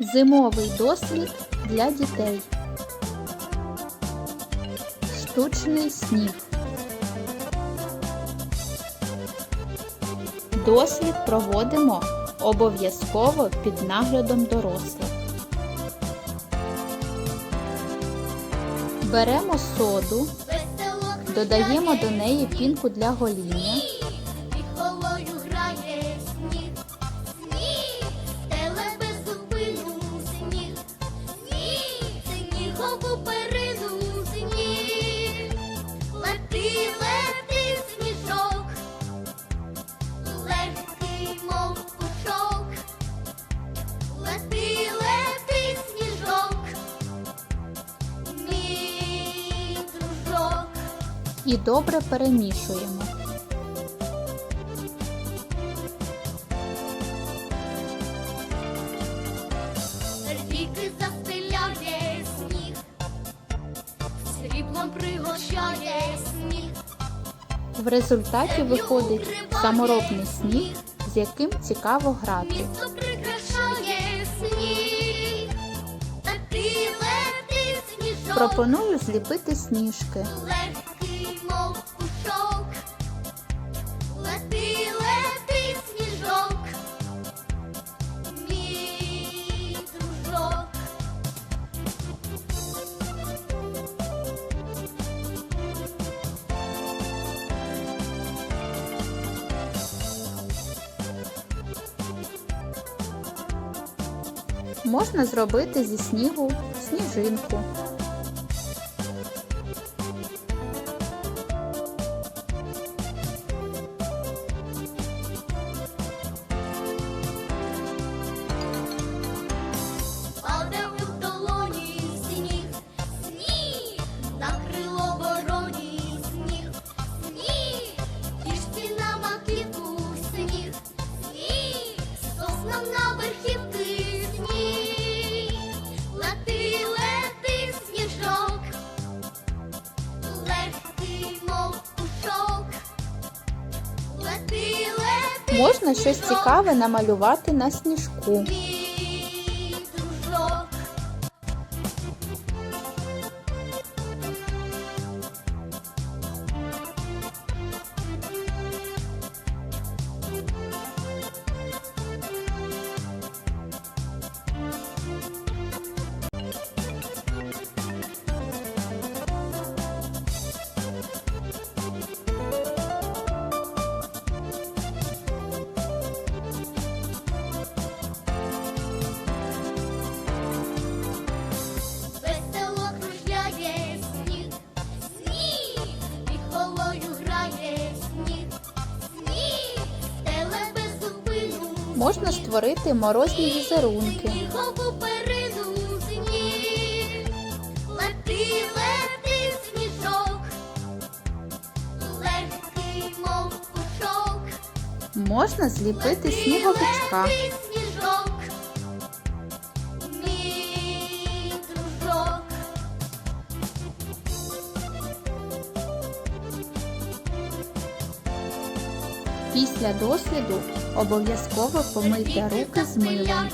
Зимовий дослід для дітей. Штучний сніг. Дослід проводимо обов'язково під наглядом дорослих. Беремо соду, додаємо до неї пінку для гоління. І добре перемішуємо. Ріки застеляє сніг, сріблом пригощає сніг, В результаті виходить саморобний сніг, з яким цікаво грати. Пропоную зліпити сніжки. Пушок, лети, лети, сніжок, мій дружок. Можна зробити зі снігу сніжинку. Можна щось цікаве намалювати на сніжку. Можна створити морозні візерунки. Можна зліпити сніговичка. Після досліду обов'язково помийте руки з милом.